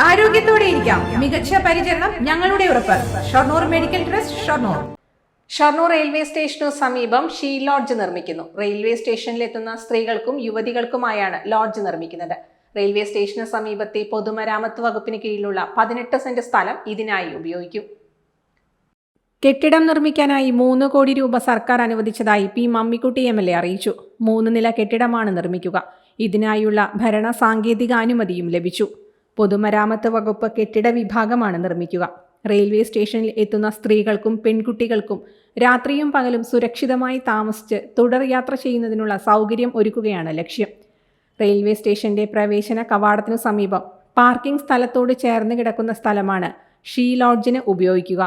ആരോഗ്യത്തോടെ ഇരിക്കാം. മികച്ച പരിചരണം ഞങ്ങളുടെ ഉറപ്പ്. Shoranur medical trust Shoranur. Shoranur railway സ്റ്റേഷനു സമീപം ഷീ ലോഡ്ജ് നിർമ്മിക്കുന്നു. റെയിൽവേ സ്റ്റേഷനിലെത്തുന്ന സ്ത്രീകൾക്കും യുവതികൾക്കുമായാണ് ലോഡ്ജ് നിർമ്മിക്കുന്നത്. റെയിൽവേ സ്റ്റേഷന് സമീപത്തെ പൊതുമരാമത്ത് വകുപ്പിന് കീഴിലുള്ള പതിനെട്ട് സെന്റ് സ്ഥലം ഇതിനായി ഉപയോഗിക്കും. കെട്ടിടം നിർമ്മിക്കാനായി മൂന്ന് കോടി രൂപ സർക്കാർ അനുവദിച്ചതായി P Mammikutty M L A അറിയിച്ചു. മൂന്ന് നില കെട്ടിടമാണ് നിർമ്മിക്കുക. ഇതിനായുള്ള ഭരണ സാങ്കേതിക അനുമതിയും ലഭിച്ചു. പൊതുമരാമത്ത് വകുപ്പ് കെട്ടിട വിഭാഗമാണ് നിർമ്മിക്കുക. റെയിൽവേ സ്റ്റേഷനിൽ എത്തുന്ന സ്ത്രീകൾക്കും പെൺകുട്ടികൾക്കും രാത്രിയും പകലും സുരക്ഷിതമായി താമസിച്ച് തുടർ യാത്ര ചെയ്യുന്നതിനുള്ള സൗകര്യം ഒരുക്കുകയാണ് ലക്ഷ്യം. റെയിൽവേ സ്റ്റേഷന്റെ പ്രവേശന കവാടത്തിനു സമീപം പാർക്കിംഗ് സ്ഥലത്തോട് ചേർന്ന് കിടക്കുന്ന സ്ഥലമാണ് ഷീ ലോഡ്ജിന് ഉപയോഗിക്കുക.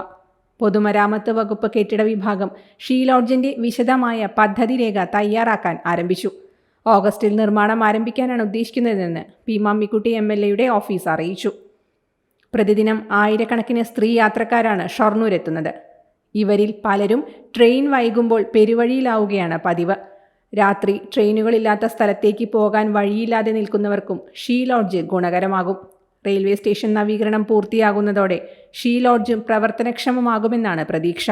പൊതുമരാമത്ത് വകുപ്പ് കെട്ടിട വിഭാഗം ഷീ ലോഡ്ജിന്റെ വിശദമായ പദ്ധതി രേഖ തയ്യാറാക്കാൻ ആരംഭിച്ചു. ഓഗസ്റ്റിൽ നിർമ്മാണം ആരംഭിക്കാനാണ് ഉദ്ദേശിക്കുന്നതെന്ന് പി മമ്മിക്കുട്ടി എം എൽ എയുടെ ഓഫീസ് അറിയിച്ചു. പ്രതിദിനം ആയിരക്കണക്കിന് സ്ത്രീ യാത്രക്കാരാണ് ഷൊർണൂരെത്തുന്നത്. ഇവരിൽ പലരും ട്രെയിൻ വൈകുമ്പോൾ പെരുവഴിയിലാവുകയാണ് പതിവ്. രാത്രി ട്രെയിനുകളില്ലാത്ത സ്ഥലത്തേക്ക് പോകാൻ വഴിയില്ലാതെ നിൽക്കുന്നവർക്കും ഷീ ലോഡ്ജ് ഗുണകരമാകും. റെയിൽവേ സ്റ്റേഷൻ നവീകരണം പൂർത്തിയാകുന്നതോടെ ഷീ ലോഡ്ജും പ്രവർത്തനക്ഷമമാകുമെന്നാണ് പ്രതീക്ഷ.